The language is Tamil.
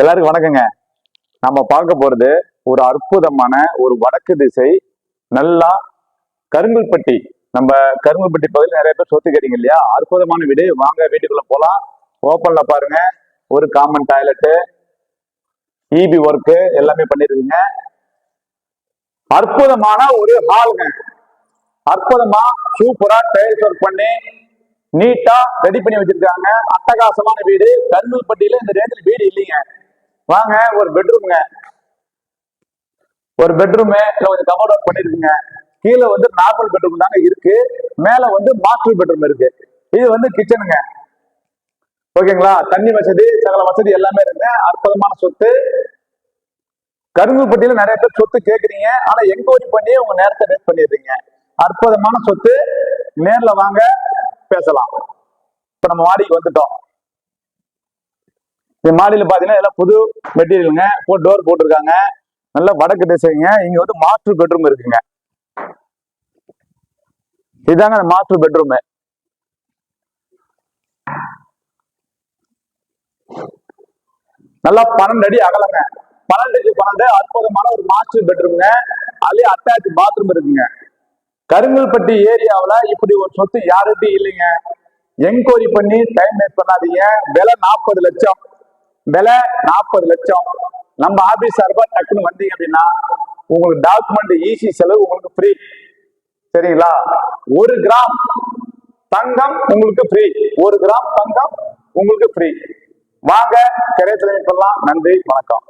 எல்லாருக்கும் வணக்கங்க. நம்ம பார்க்க போறது ஒரு அற்புதமான ஒரு வடக்கு திசை நல்லா கருங்கல்பட்டி. நம்ம கருங்கல்பட்டி பகுதியில் நிறைய பேர் சொத்து கேட்டீங்க இல்லையா? அற்புதமான வீடு. வாங்க வீட்டுக்குள்ள போலாம். ஓப்பன்ல பாருங்க. ஒரு காமன் டாய்லெட்டு இபி ஒர்க்கு எல்லாமே பண்ணிருக்கீங்க. அற்புதமான ஒரு ஹாலுங்க அற்புதமா சூப்பரா டைல்ஸ் ஒர்க் பண்ணி நீட்டா ரெடி பண்ணி வச்சிருக்காங்க. அட்டகாசமான வீடு. கருங்கல்பட்டியில இந்த ரேஞ்சில் வீடு இல்லைங்க. வாங்க ஒரு பெட்ரூம்ங்க ஒரு பெட்ரூமு இல்ல கொஞ்சம் கபோர்ட் ஒர்க் பண்ணிருக்குங்க. கீழே வந்து நார்மல் பெட்ரூம் தாங்க இருக்கு. மேல வந்து மாஸ்டர் பெட்ரூம் இருக்கு. இது வந்து கிச்சனுங்க ஓகேங்களா? தண்ணி வசதி சகல வசதி எல்லாமே இருக்கு அற்புதமான சொத்து. கருங்குப்பட்டியில நிறைய பேர் சொத்து கேக்குறீங்க. ஆனா என்கொயரி பண்ணி உங்க நேரத்தை வேஸ்ட் பண்ணிடுறீங்க. அற்புதமான சொத்து. நேர்ல வாங்க பேசலாம். இப்ப நம்ம வாடிக்கு வந்துட்டோம். இந்த மாடியில் பாத்தீங்கன்னா எல்லாம் புது மெட்டீரியலுங்க. போ டோர் போட்டிருக்காங்க. நல்ல வடக்கு திசைங்க. இங்க வந்து மாஸ்டர் பெட்ரூம் இருக்குங்க. இதுதாங்க அந்த மாஸ்டர் பெட்ரூம் நல்லா பன்னெண்டு அடி அகலங்க. பன்னெண்டு அடி பன்னெண்டு அற்புதமான ஒரு மாஸ்டர் பெட்ரூம்ங்க அதுலயே அட்டாச் பாத்ரூம் இருக்குங்க. கருங்கல்பட்டி ஏரியாவில் இப்படி ஒரு சொத்து யாருகிட்டையும் இல்லைங்க. என்கொயரி பண்ணி டைம் வேஸ்ட் பண்ணாதீங்க. விலை நாற்பது லட்சம். விலை நாற்பது லட்சம். நம்ம ஆபீஸ் சார்பா டக்குன்னு வந்தீங்க அப்படின்னா உங்களுக்கு டாக்குமெண்ட் ஈஸி செலவு உங்களுக்கு ஃப்ரீ சரிங்களா? ஒரு கிராம் தங்கம் உங்களுக்கு ஃப்ரீ ஒரு கிராம் தங்கம் உங்களுக்கு ஃப்ரீ வாங்க கரையத்தில் பண்ணலாம் நன்றி வணக்கம்.